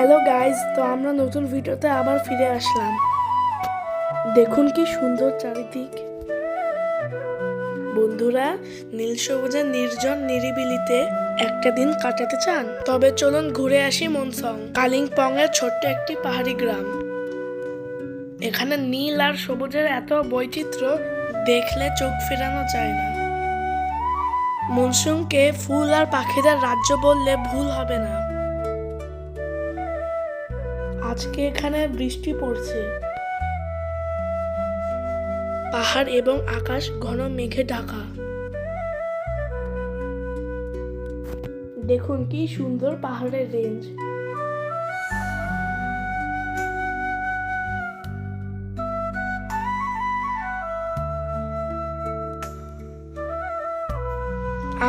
Hello guys তো আমরা নতুন ভিডিওতে আবার ফিরে আসলাম। দেখুন কি সুন্দর চারিদিক। বন্ধুরা, নীল সবুজের নির্জন নিরিবিলিতে একটা দিন কাটাতে চান? তবে চলুন ঘুরে আসি মনসং কালিম্পং এর ছোট্ট একটি পাহাড়ি গ্রাম। এখানে নীল আর সবুজের এত বৈচিত্র্য, দেখলে চোখ ফেরানো যায় না। মনসুংকে ফুল আর পাখিদের রাজ্য বললে ভুল হবে না। আজকে এখানে বৃষ্টি পড়ছে। পাহাড় এবং আকাশ ঘন মেঘে ঢাকা। দেখুন কি সুন্দর পাহাড়ের রেঞ্জ।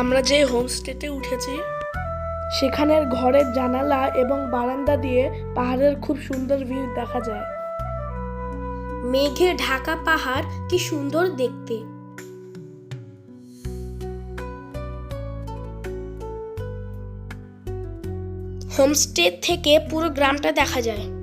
আমরা যে হোমস্টেতে উঠেছি সেখানের ঘরের জানালা এবং বারান্দা দিয়ে পাহাড়ের খুব সুন্দর ভিউ দেখা যায়। মেঘে ঢাকা পাহাড় কি সুন্দর দেখতে। হোমস্টে থেকে পুরো গ্রামটা দেখা যায়।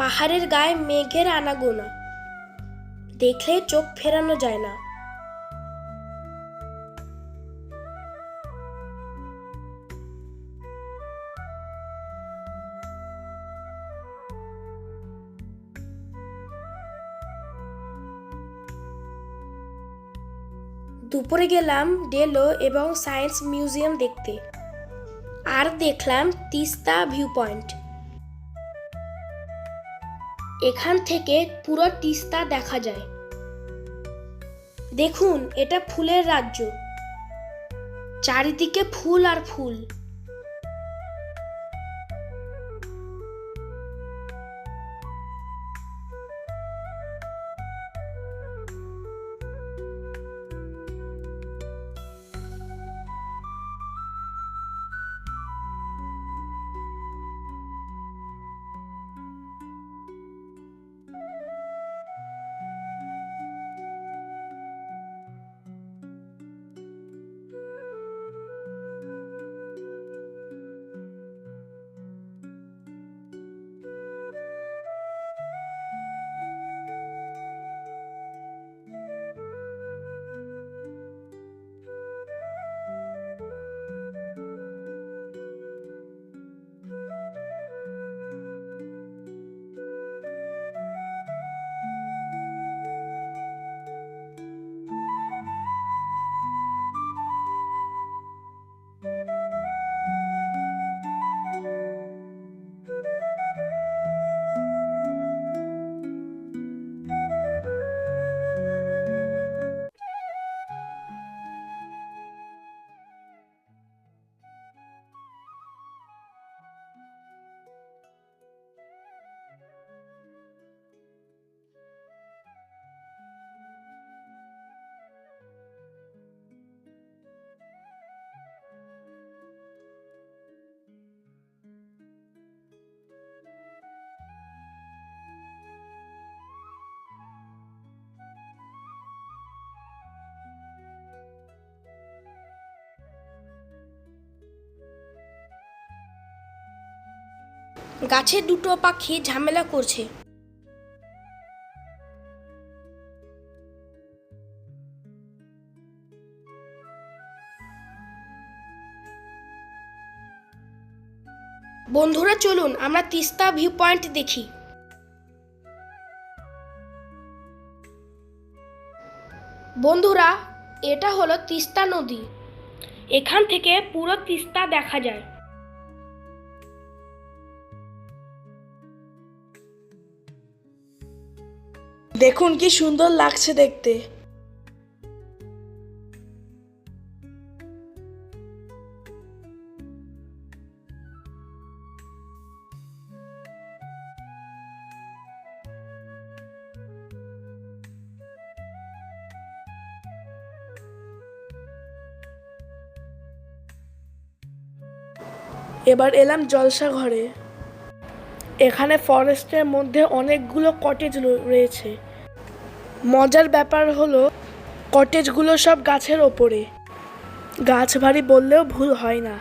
পাহাড়ের গায়ে মেঘের আনাগোনা। দেখলে চোখ ফেরানো যায় না। দুপুরে গেলাম ডেলো এবং সায়েন্স মিউজিয়াম দেখতে। আর দেখলাম তিস্তা ভিউ পয়েন্ট এখান থেকে পুরো তিস্তা দেখা যায়। দেখুন এটা ফুলের রাজ্য। চারিদিকে ফুল আর ফুল। গাছে দুটো পাখি ঝামেলা করছে। বন্ধুরা, চলুন, আমরা তিস্তা ভিউ পয়েন্ট দেখি। বন্ধুরা, এটা হলো তিস্তা নদী। এখান থেকে পুরো তিস্তা দেখা যায়। দেখুন কি সুন্দর লাগছে দেখতে। এবার এলাম জলসা ঘরে। এখানে ফরেস্টের মধ্যে অনেকগুলো কটেজ রয়েছে। মজার ব্যাপার হলো কটেজগুলো সব গাছের ওপরে। গাছ ভারী বললেও ভুল হয় না।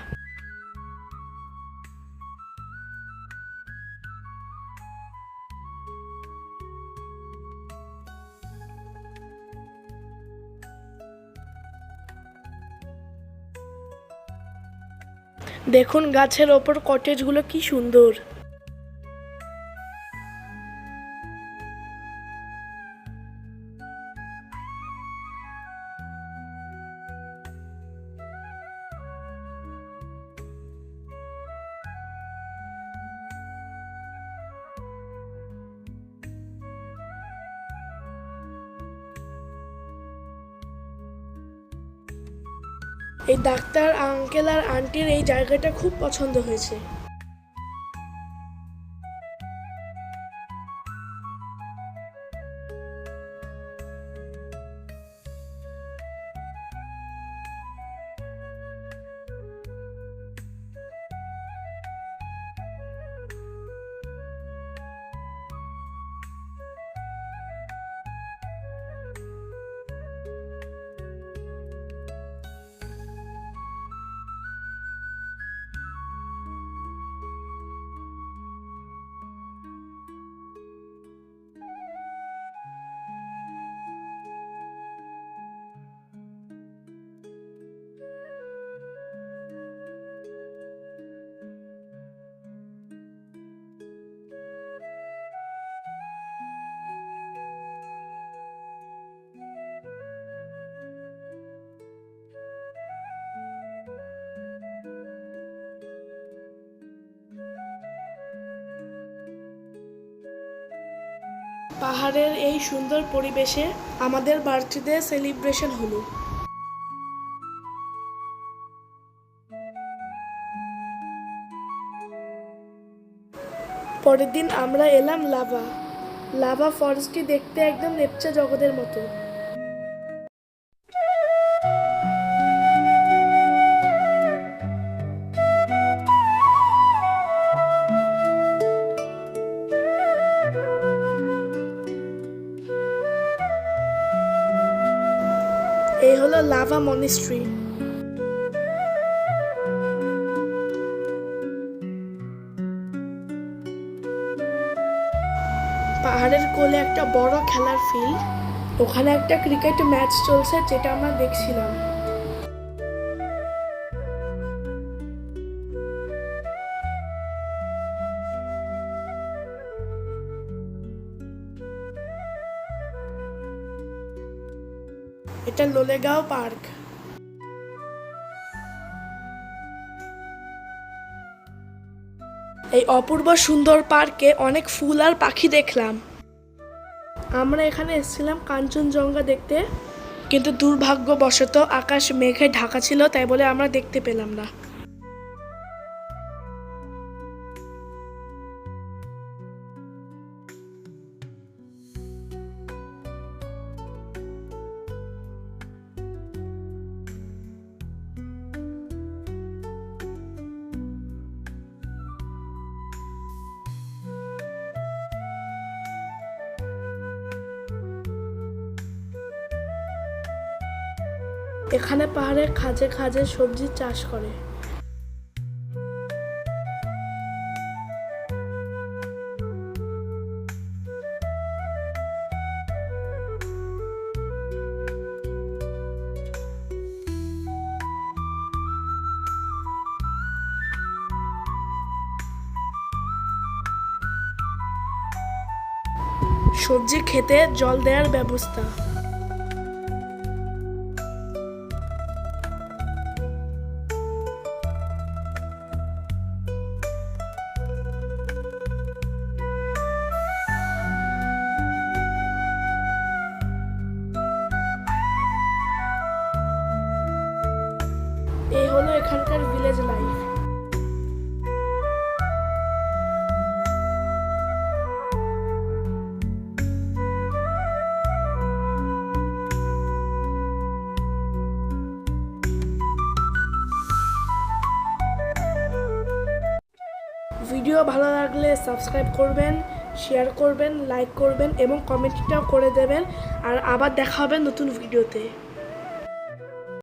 দেখুন গাছের ওপর কটেজগুলো কি সুন্দর। এই ডাক্তার আঙ্কেল আর আন্টির এই জায়গাটা খুব পছন্দ হয়েছে। পাহাড়ের এই সুন্দর পরিবেশে আমাদের বার্থডে সেলিব্রেশন হলো। পরের দিন আমরা এলাম লাভা। লাভা ফরেস্টটি দেখতে একদম লেপচা জগতের মতো। এই Lava Monastery. পাহাড়ের কোলে একটা বড় খেলার ফিল্ড ওখানে একটা ক্রিকেট ম্যাচ চলছে, যেটা আমরা দেখছিলাম লোলেগাঁও পার্ক এই অপূর্ব সুন্দর পার্কে অনেক ফুল আর পাখি দেখলাম। আমরা এখানে এসেছিলাম কাঞ্চনজঙ্ঘা দেখতে, কিন্তু দুর্ভাগ্যবশত আকাশ মেঘে ঢাকা ছিল, তাই বলে আমরা দেখতে পেলাম না। এখানে পাহাড়ে খাজে খাজে সবজি চাষ করে। সবজি খেতে জল দেওয়ার ব্যবস্থা। হলো এখানকার ভিলেজ লাইফ ভিডিও ভালো লাগলে সাবস্ক্রাইব করবেন শেয়ার করবেন লাইক করবেন এবং কমেন্টটাও করে দেবেন। আর আবার দেখা হবে নতুন ভিডিওতে